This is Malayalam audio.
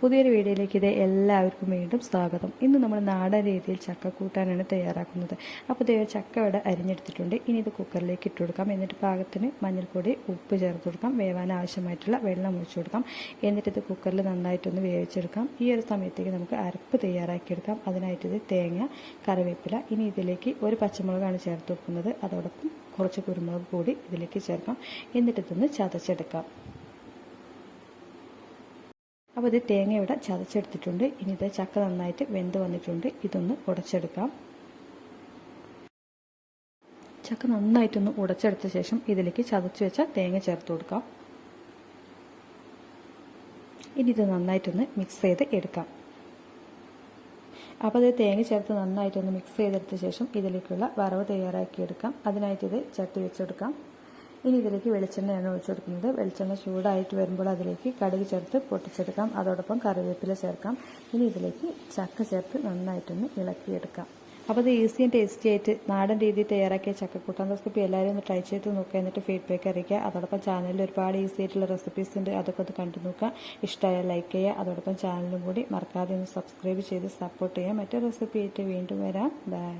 പുതിയൊരു വീഡിയോയിലേക്ക് ഇത് എല്ലാവർക്കും വീണ്ടും സ്വാഗതം. ഇന്ന് നമ്മൾ നാടൻ രീതിയിൽ ചക്ക കൂട്ടാനാണ് തയ്യാറാക്കുന്നത്. അപ്പോൾ ഇതേ ചക്ക ഇവിടെ അരിഞ്ഞെടുത്തിട്ടുണ്ട്. ഇനി ഇത് കുക്കറിലേക്ക് ഇട്ട് കൊടുക്കാം. എന്നിട്ട് പാകത്തിന് മഞ്ഞൾപ്പൊടി ഉപ്പ് ചേർത്ത് കൊടുക്കാം. വേവാൻ ആവശ്യമായിട്ടുള്ള വെള്ളം ഒഴിച്ചു കൊടുക്കാം. എന്നിട്ട് ഇത് കുക്കറിൽ നന്നായിട്ടൊന്ന് വേവിച്ചെടുക്കാം. ഈ ഒരു സമയത്തേക്ക് നമുക്ക് അരപ്പ് തയ്യാറാക്കിയെടുക്കാം. അതിനായിട്ട് ഇത് തേങ്ങ കറിവേപ്പില ഇനി ഇതിലേക്ക് ഒരു പച്ചമുളകാണ് ചേർത്ത് വെക്കുന്നത്. അതോടൊപ്പം കുറച്ച് കുരുമുളക് കൂടി ഇതിലേക്ക് ചേർക്കാം. എന്നിട്ട് ഇതൊന്ന് ചതച്ചെടുക്കാം. അപ്പോൾ ഇത് തേങ്ങ ഇവിടെ ചതച്ചെടുത്തിട്ടുണ്ട്. ഇനി ഇത് ചക്ക നന്നായിട്ട് വെന്ത് വന്നിട്ടുണ്ട്. ഇതൊന്ന് ഉടച്ചെടുക്കാം. ചക്ക നന്നായിട്ടൊന്ന് ഉടച്ചെടുത്ത ശേഷം ഇതിലേക്ക് ചതച്ച് വെച്ച തേങ്ങ ചേർത്ത് കൊടുക്കാം. ഇനി ഇത് നന്നായിട്ടൊന്ന് മിക്സ് ചെയ്ത് എടുക്കാം. അപ്പോൾ അത് തേങ്ങ ചേർത്ത് നന്നായിട്ടൊന്ന് മിക്സ് ചെയ്തെടുത്ത ശേഷം ഇതിലേക്കുള്ള വറവ് തയ്യാറാക്കിയെടുക്കാം അതിനായിട്ട് ഇത് ചട്ടി വെച്ചെടുക്കാം. ഇനി ഇതിലേക്ക് വെളിച്ചെണ്ണയാണ് ഒഴിച്ചു കൊടുക്കുന്നത്. വെളിച്ചെണ്ണ ചൂടായിട്ട് വരുമ്പോൾ അതിലേക്ക് കടുക് ചേർത്ത് പൊട്ടിച്ചെടുക്കാം. അതോടൊപ്പം കറിവേപ്പില ചേർക്കാം. ഇനി ഇതിലേക്ക് ചക്ക ചേർത്ത് നന്നായിട്ടൊന്ന് ഇളക്കിയെടുക്കാം. അപ്പോൾ അത് ഈസി ആൻഡ് ടേസ്റ്റി ആയിട്ട് നാടൻ രീതിയിൽ തയ്യാറാക്കിയ ചക്കക്കൂട്ടാൻ റെസിപ്പി എല്ലാവരും ഒന്ന് ട്രൈ ചെയ്ത് നോക്കുക എന്നിട്ട് ഫീഡ്ബാക്ക് അറിയിക്കുക. അതോടൊപ്പം ചാനലിൽ ഒരുപാട് ഈസി ആയിട്ടുള്ള റെസിപ്പീസ് ഉണ്ട്. അതൊക്കെ ഒന്ന് കണ്ടു നോക്കുക. ഇഷ്ടമായ ലൈക്ക് ചെയ്യുക. അതോടൊപ്പം ചാനലും കൂടി മറക്കാതെ ഒന്ന് സബ്സ്ക്രൈബ് ചെയ്ത് സപ്പോർട്ട് ചെയ്യുക. മറ്റൊരു റെസിപ്പി ആയിട്ട് വീണ്ടും വരാം. ബൈ